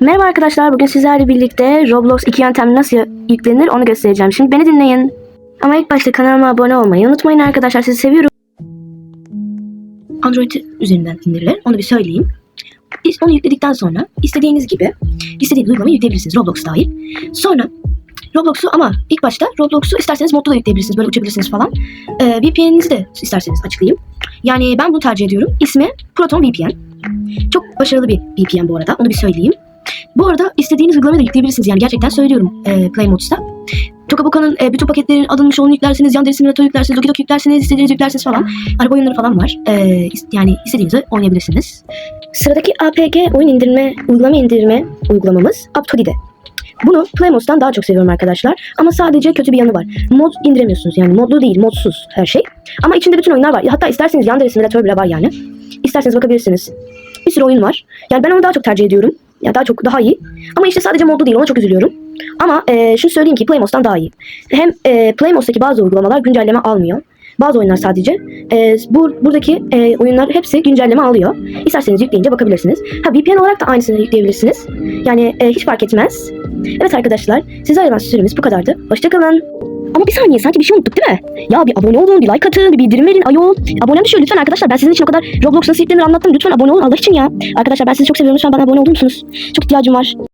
Merhaba arkadaşlar, bugün sizlerle birlikte Roblox 2 yöntem nasıl yüklenir onu göstereceğim. Şimdi beni dinleyin. Ama ilk başta kanalıma abone olmayı unutmayın arkadaşlar, sizi seviyorum. Android üzerinden indirilir, onu bir söyleyeyim. Onu yükledikten sonra istediğiniz gibi istediğiniz uygulamayı yükleyebilirsiniz Roblox dahil. Sonra Roblox'u ama ilk başta Roblox'u isterseniz modlu da yükleyebilirsiniz, böyle uçabilirsiniz falan. Ee, VPN'inizi de isterseniz açıklayayım. Yani ben bunu tercih ediyorum. İsmi Proton VPN. Çok başarılı bir VPN bu arada, onu bir söyleyeyim. Bu arada istediğiniz uygulamayı da yükleyebilirsiniz. Yani gerçekten söylüyorum e, Play Modes'ta. Tokaboka'nın e, bütün paketlerin adılmış olduğunu yüklersiniz, Yandere Simulator yüklersiniz, Doki Doki yüklersiniz, istediğiniz yüklersiniz falan. Araba oyunları falan var. E, yani istediğinizi oynayabilirsiniz. Sıradaki APG oyun indirme, uygulama indirme uygulamamız Aptodide. Bunu Play Modes'tan daha çok seviyorum arkadaşlar. Ama sadece kötü bir yanı var. Mod indiremiyorsunuz yani. Modlu değil, modsuz her şey. Ama içinde bütün oyunlar var. Hatta isterseniz Yandere Simulator bile var yani. İsterseniz bakabilirsiniz. Bir sürü oyun var. Yani ben onu daha çok tercih ediyorum. Ya daha çok daha iyi. Ama işte sadece modlu değil ona çok üzülüyorum. Ama e, şunu söyleyeyim ki Playmos'tan daha iyi. Hem e, Playmos'taki bazı uygulamalar güncelleme almıyor. Bazı oyunlar sadece. E, bu buradaki e, oyunlar hepsi güncelleme alıyor. İsterseniz yükleyince bakabilirsiniz. Ha VPN olarak da aynısını yükleyebilirsiniz. Yani e, hiç fark etmez. Evet arkadaşlar, size ayrılan süremiz bu kadardı. Hoşçakalın. Ama bir saniye sanki bir şey unuttuk değil mi? Ya bir abone olun, bir like atın, bir bildirim verin ayol. Abone düşüyor lütfen arkadaşlar. Ben sizin için o kadar Roblox nasıl yüklenir anlattım. Lütfen abone olun Allah için ya. Arkadaşlar ben sizi çok seviyorum. Lütfen bana abone olur musunuz? Çok ihtiyacım var.